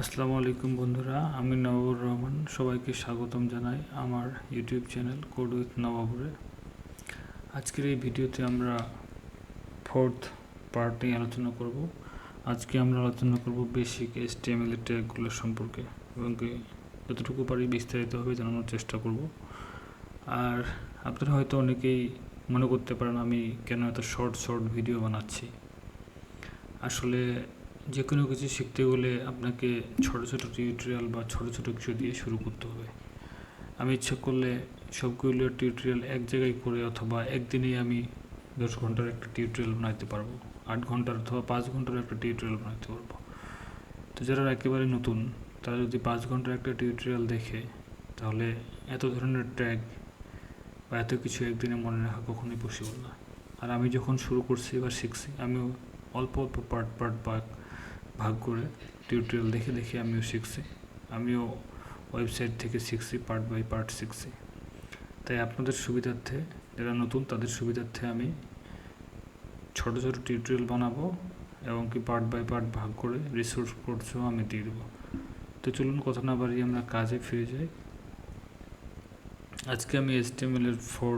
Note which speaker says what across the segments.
Speaker 1: আসসালামু আলাইকুম বন্ধুরা, আমি নবাবুর রহমান, সবাইকে স্বাগতম জানাই আমার ইউটিউব চ্যানেল কোড উইথ নবাবুরে আজকের এই ভিডিওতে আমরা ফোর্থ পার্ট নিয়ে আলোচনা করব। আজকে আমরা আলোচনা করব basic S T M L এর ট্যাগগুলো সম্পর্কে এবং যতটুকু পারি বিস্তারিতভাবে জানানোর চেষ্টা করব। আর আপনারা হয়তো অনেকেই মনে করতে পারেন আমি কেন এত শর্ট শর্ট ভিডিও বানাচ্ছি। আসলে যে কোনো কিছু শিখতে গেলে আপনাকে ছোট ছোট টিউটোরিয়াল বা ছোট ছোট কিছু দিয়ে শুরু করতে হবে। আমি ইচ্ছা করলে সবগুলো টিউটোরিয়াল এক জায়গায় করে অথবা একদিনেই আমি দশ ঘণ্টার একটা টিউটোরিয়াল বানাইতে পারব, আট ঘণ্টার অথবা পাঁচ ঘণ্টার একটা টিউটোরিয়াল বানাইতে পারব। তো যারা একেবারে নতুন, তারা যদি পাঁচ ঘণ্টার একটা টিউটোরিয়াল দেখে, তাহলে এত ধরনের ট্র্যাক বা এত কিছু একদিনে মনে রাখা কখনোই পসিবল না। আর আমি যখন শুরু করছি বা শিখছি, আমিও অল্প অল্প পার্ট পার্ট বা ভাগ করে টিউটোরিয়াল দেখে দেখে আমিও শিখছি। আমিও ওয়েবসাইট থেকে শিখছি পার্ট বাই পার্ট শিখছি। তাই আপনাদের সুবিধার্থে, যারা নতুন তাদের সুবিধার্থে আমি ছোট ছোট টিউটোরিয়াল বানাবো এবং কি পার্ট বাই পার্ট ভাগ করে রিসোর্স কোর্সও আমি দিয়ে দেবো। তো চলুন কথা না বাড়িয়ে আমরা কাজে ফিরে যাই। আজকে আমি এসটিএমএল এর ফোর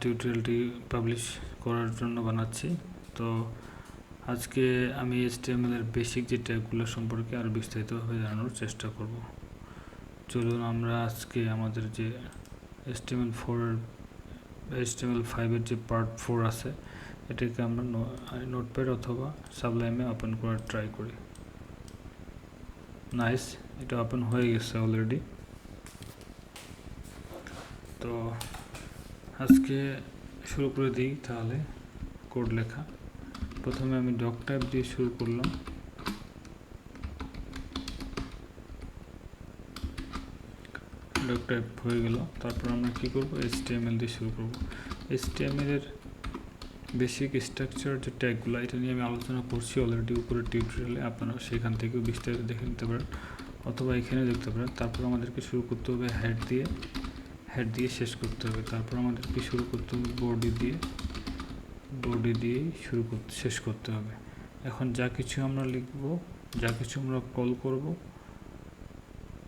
Speaker 1: টিউটোরিয়ালটি পাবলিশ করার জন্য বানাচ্ছি। তো আজকে আমি এসটিএমএল এর বেসিক যে ট্যাগগুলো সম্পর্কে আরও বিস্তারিতভাবে জানানোর চেষ্টা করব। চলুন আমরা আজকে আমাদের যে এসটিএমএল ফোরের এসটিএমএল ফাইভের যে পার্ট ফোর আছে, এটাকে আমরা নোটপ্যাড অথবা সাবলাইমে ওপেন করার ট্রাই করি। নাইস এটা ওপেন হয়ে গেছে অলরেডি তো আজকে শুরু করে দিই তাহলে কোড লেখা। প্রথমে আমি ডক টাইপ দিয়ে শুরু করলাম। ডক টাইপ হয়ে গেল। তারপর আমরা কি করব? এসটিএমএল দিয়ে শুরু করব। এসটিএমএল এর বেসিক স্ট্রাকচার যে ট্যাগগুলো এটা নিয়ে আমি আলোচনা করছি অলরেডি উপরে টিউটোরিয়ালে আপনারা সেখান থেকেও বিস্তারিত দেখে নিতে পারেন। অথবা এখানে দেখতে পারেন। তারপর আমাদেরকে শুরু করতে হবে হেড দিয়ে। হেড দিয়ে শেষ করতে হবে। তারপর আমাদেরকে শুরু করতে হবে বডি দিয়ে। বডি দিয়েই শুরু করতে, শেষ করতে হবে। এখন যা কিছু আমরা লিখব, যা কিছু আমরা কল করব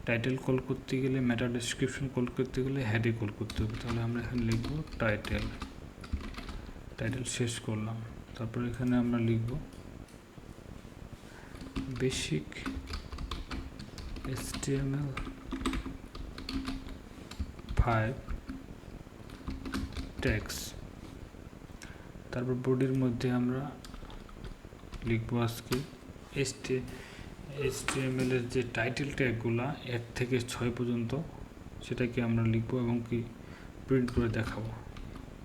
Speaker 1: টাইটেল কল করতে গেলে মেটা ডেসক্রিপশন কল করতে গেলে হেডে কল করতে হবে। তাহলে আমরা এখানে লিখব টাইটেল টাইটেল শেষ করলাম। তারপর এখানে আমরা লিখব বেসিক HTML ফাইভ ট্যাক্স তারপর বডির মধ্যে আমরা লিখব আজকে এসটি এসটিএমএল এর যে টাইটেল ট্যাগগুলো এক থেকে ছয় পর্যন্ত সেটাকে আমরা লিখব এবং কি প্রিন্ট করে দেখাবো।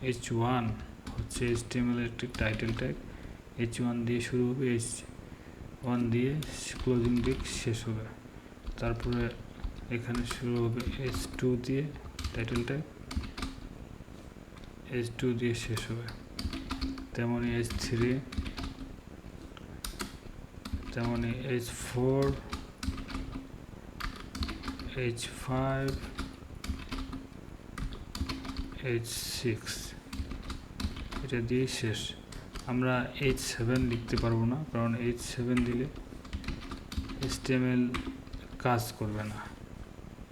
Speaker 1: এইচ ওয়ান হচ্ছে এসটিএমএল এর একটি টাইটেল ট্যাগ এইচ ওয়ান দিয়ে শুরু হবে এইচ ওয়ান দিয়ে ক্লোজিং দিক শেষ হবে। তারপরে এখানে শুরু হবে এইচ টু দিয়ে টাইটেল ট্যাগ এইচ টু দিয়ে শেষ হবে। তেমনই এইচ থ্রি তেমনই H four H five H six এটা দিয়ে শেষ। আমরা এইচ সেভেন লিখতে পারব না, কারণ এইচ সেভেন দিলে এসটিএমএল কাজ করবে না।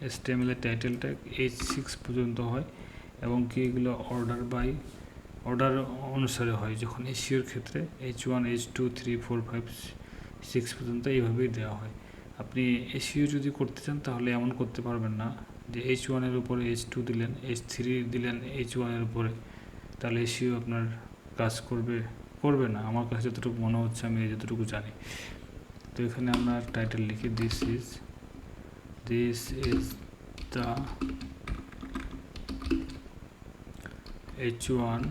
Speaker 1: এসটিএমএল টাইটেলটা এইচ সিক্স পর্যন্ত হয় এবং কি এগুলো অর্ডার বাই অর্ডার অনুসারে হয়, যখন এসিওর ক্ষেত্রে H one H two three four five six পর্যন্ত এইভাবেই দেওয়া হয়। আপনি এসিও যদি করতে চান, তাহলে এমন করতে পারবেন না যে এইচ ওয়ানের উপরে এইচ টু দিলেন এইচ থ্রি দিলেন এইচ ওয়ানের উপরে। তাহলে এসিও আপনার কাজ করবে করবে না। আমার কাছে যতটুকু মনে হচ্ছে, আমি যতটুকু জানি। তো এখানে আমরা টাইটেল লিখি this is this is the H one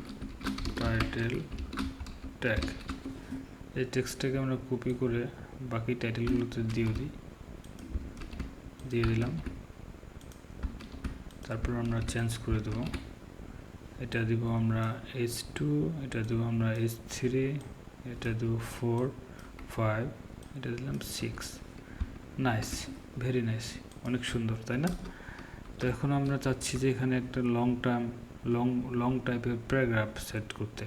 Speaker 1: title tag এই টেক্সটটাকে আমরা কপি করে বাকি টাইটেলগুলোতে দিয়ে দিই। দিয়ে দিলাম। তারপর আমরা চেঞ্জ করে দেব। এটা দিব আমরা এইচ টু এটা দেবো আমরা এইচ থ্রি এটা দেবো ফোর ফাইভ এটা দিলাম সিক্স নাইস ভেরি নাইস অনেক সুন্দর, তাই না? তো এখন আমরা চাচ্ছি যে এখানে একটা লং টার্ম লং লং টাইপের প্যারাগ্রাফ সেট করতে।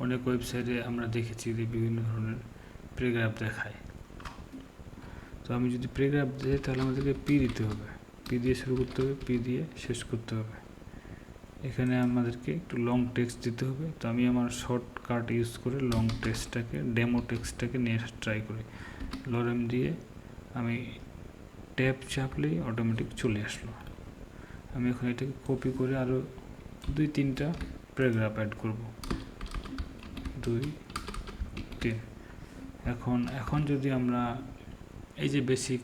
Speaker 1: অনেক ওয়েবসাইটে আমরা দেখেছি যে বিভিন্ন ধরনের প্যারাগ্রাফ দেখায়। তো আমি যদি প্রেগ্রাফ দিই তাহলে আমাদেরকে পি দিতে হবে। পি দিয়ে শুরু করতে হবে পি দিয়ে শেষ করতে হবে। এখানে আমাদেরকে একটু লং টেক্সট দিতে হবে। তো আমি আমার শর্টকাট ইউজ করে লং টেক্সটটাকে ডেমো টেক্সটটাকে নিয়ে ট্রাই করি। লরেম দিয়ে আমি ট্যাপ চাপলেই অটোমেটিক চলে আসলো। আমি এখন এটাকে কপি করে আরও দুই তিনটা। প্যারাগ্রাফ অ্যাড করব। দুই তিন। এখন এখন যদি আমরা এই যে বেসিক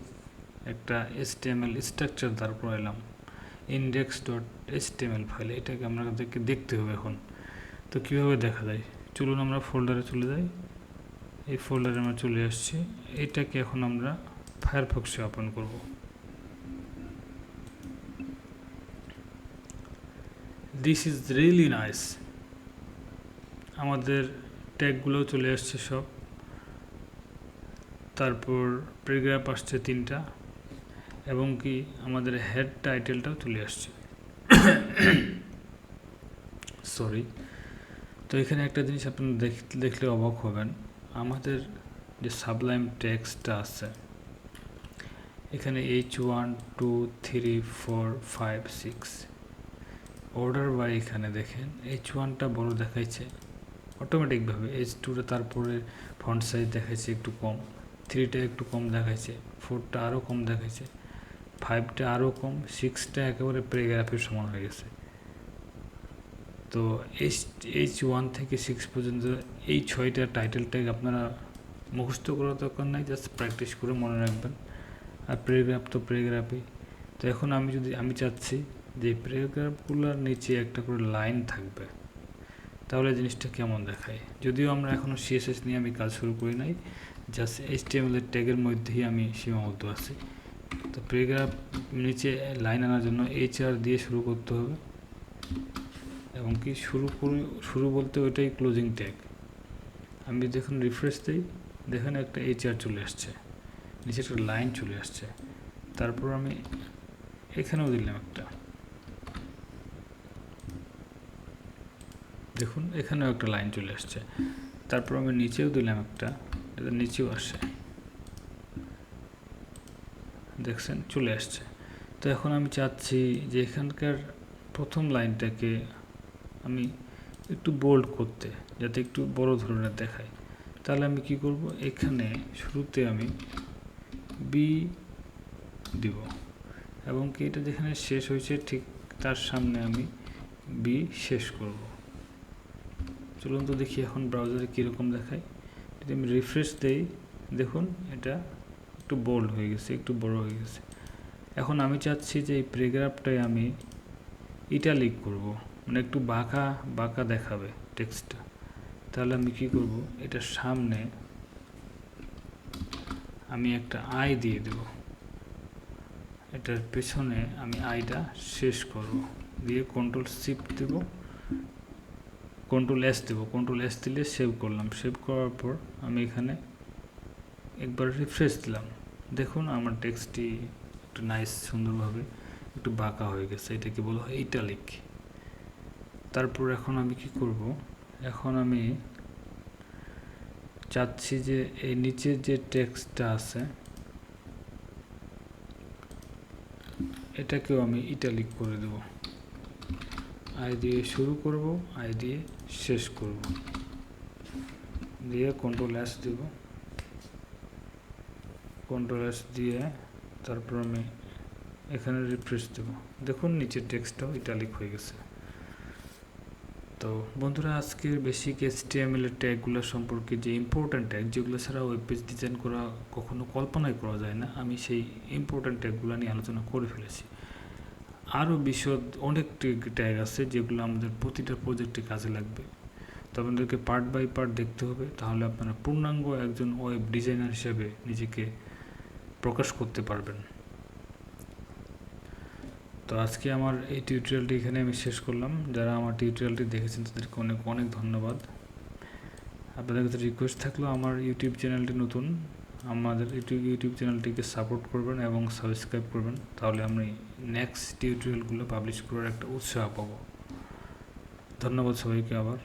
Speaker 1: একটা এসটিএমএল স্ট্রাকচার দাঁড় করাইলাম ইন্ডেক্স ডট এসটিএমএল ফাইল এটাকে আমাদেরকে দেখতে হবে এখন। তো কীভাবে দেখা যায়? চলুন আমরা ফোল্ডারে চলে যাই। এই ফোল্ডারে আমরা চলে আসছি। এটাকে এখন আমরা ফায়ারফক্সে ওপেন করব। দিস ইজ রিয়েলি নাইস আমাদের ট্যাগগুলো চলে আসছে সব। তারপর প্যারাগ্রাফ আসছে তিনটা। এবং কি আমাদের হেড টাইটেলটাও চলে আসছে। সরি তো এখানে একটা জিনিস আপনারা দেখলে অবাক হবেন। আমাদের যে সাবলাইম টেক্সটটা আছে, এখানে H one two three four five six order by এখানে দেখেন এইচ ওয়ানটা বড় দেখাইছে অটোমেটিকভাবে এইচ টুটা তারপরে ফন্ট সাইজ দেখাইছে একটু কম থ্রিটা একটু কম দেখাইছে ফোরটা আরও কম দেখাইছে ফাইভটা আরও কম সিক্সটা একেবারে প্যারাগ্রাফের সমান হয়ে গেছে। তো এইচ এইচ ওয়ান থেকে সিক্স পর্যন্ত এই ছয়টা টাইটেল ট্যাগ আপনারা মুখস্থ করার দরকার নাই জাস্ট প্র্যাকটিস করে মনে রাখবেন। আর প্যারাগ্রাফ তো প্যারাগ্রাফই তো এখন আমি যদি, আমি চাচ্ছি যে প্যারাগ্রাফগুলোর নিচে একটা করে লাইন থাকবে, তাহলে জিনিসটা কেমন দেখায়? যদিও আমরা এখনও সিএসএস নিয়ে আমি কাজ শুরু করি নাই জাস্ট এইচ টি এর ট্যাগের মধ্যেই আমি সীমাবদ্ধ আছি। তো প্যারাগ্রাফ নিচে লাইন আনার জন্য এইচ আর দিয়ে শুরু করতে হবে। এবং কি শুরু শুরু বলতে ওইটাই ক্লোজিং ট্যাগ আমি দেখুন রিফ্রেশ দিই, দেখেন একটা এইচ আর চলে আসছে, নিচে একটা লাইন চলে আসছে। তারপর আমি এখানেও দিলাম একটা। দেখুন, এখানেও একটা লাইন চলে আসছে। তারপর আমি নিচেও দিলাম একটা, এটা নিচেও আসে দেখছেন, চলে আসছে। তো এখন আমি চাচ্ছি যে এখানকার প্রথম লাইনটাকে আমি একটু বোল্ড করতে, যাতে একটু বড় ধরনের দেখায়। তাহলে আমি কি করব? এখানে শুরুতে আমি বি দিব। এবং কি এটা যেখানে শেষ হয়েছে, ঠিক তার সামনে আমি বি শেষ করব। চলুন তো দেখি এখন ব্রাউজারে কীরকম দেখায়। যদি আমি রিফ্রেশ দেই, দেখুন, এটা একটু বোল্ড হয়ে গেছে, একটু বড় হয়ে গেছে। এখন আমি চাচ্ছি যে এই প্যারাগ্রাফটাই আমি ইটালিক করব মানে একটু বাঁকা বাঁকা দেখাবে টেক্সটটা তাহলে আমি কি করব, এটার সামনে আমি একটা আই দিয়ে দেব। এটার পেছনে আমি আইটা শেষ করব। দিয়ে কন্ট্রোল শিফট দেব। কন্ট্রোল এস দেবো কন্ট্রোল এস দিলে সেভ করলাম। সেভ করার পর আমি এখানে একবার রিফ্রেশ দিলাম। দেখুন আমার টেক্সটটি একটু নাইস সুন্দরভাবে একটু বাঁকা হয়ে গেছে। এটাকে বলা হয় ইটালিক তারপর এখন আমি কি করব? এখন আমি চাচ্ছি যে এই নিচের যে টেক্সটটা আছে, এটাকেও আমি ইটালিক করে দেব। আই দিয়ে শুরু করব আই দিয়ে শেষ করব। দিয়ে কন্ট্রোল এস দেব। কন্ট্রোল এস দিয়ে তারপর আমি এখানে রিফ্রেশ দেব। দেখুন নিচের টেক্সটটাও ইটালিক হয়ে গেছে। তো বন্ধুরা, আজকের বেসিক এসটিএমএল এর ট্যাগগুলো সম্পর্কে যে ইম্পর্ট্যান্ট ট্যাগ যেগুলো ছাড়া ওয়েব পেজ ডিজাইন করা কখনো কল্পনাই করা যায় না, আমি সেই ইম্পর্ট্যান্ট ট্যাগগুলো নিয়ে আলোচনা করে ফেলেছি। আরও বিশদ অনেক ট্যাগ আছে যেগুলো আমাদের প্রতিটা প্রজেক্টে কাজে লাগবে। তো আপনাদেরকে পার্ট বাই পার্ট দেখতে হবে। তাহলে আপনারা পূর্ণাঙ্গ একজন ওয়েব ডিজাইনার হিসেবে নিজেকে প্রকাশ করতে পারবেন। তো আজকে আমার এই টিউটোরিয়ালটি এখানে আমি শেষ করলাম। যারা আমার টিউটোরিয়ালটি দেখেছেন, তাদেরকে অনেক অনেক ধন্যবাদ। আপনাদের কাছে রিকোয়েস্ট থাকল, আমার ইউটিউব চ্যানেলটি নতুন। আমাদের ইউটিউব ইউটিউব চ্যানেলটিকে সাপোর্ট করবেন এবং সাবস্ক্রাইব করবেন, তাহলে আমি নেক্সট টিউটোরিয়ালগুলো পাবলিশ করার একটা উৎসাহ পাবো। ধন্যবাদ সবাইকে আবার।